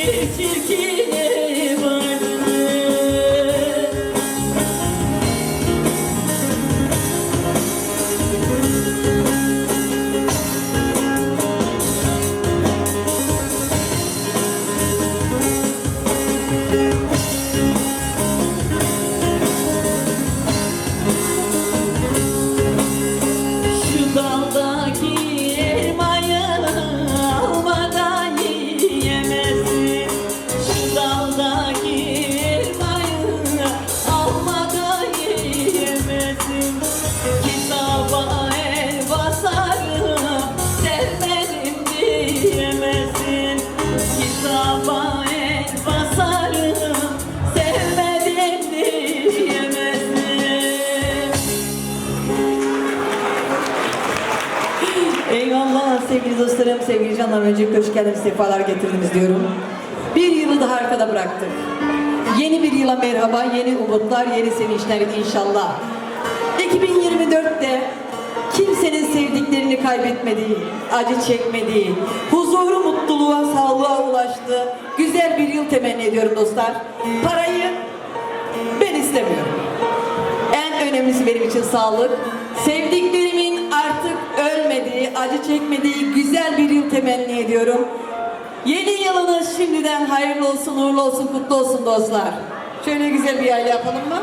bir çirkine Kitaba el sevmedim diyemezsin Kitaba el basarım sevmedim diyemezsin Eyvallah sevgili dostlarım, sevgili canlarım. Öncelikle hoş geldiniz, sefalar getirdiniz diyorum. Bir yılı daha arkada bıraktık. Yeni bir yıla merhaba, yeni umutlar, yeni sevinçler inşallah. 2024'te kimsenin sevdiklerini kaybetmediği, acı çekmediği, huzuru, mutluluğa, sağlığa ulaştığı güzel bir yıl temenni ediyorum dostlar. Parayı ben istemiyorum. En önemlisi benim için sağlık. Sevdiklerimin artık ölmediği, acı çekmediği güzel bir yıl temenni ediyorum. Yeni yılınız şimdiden hayırlı olsun, uğurlu olsun, kutlu olsun dostlar. Şöyle güzel bir aile yapalım mı?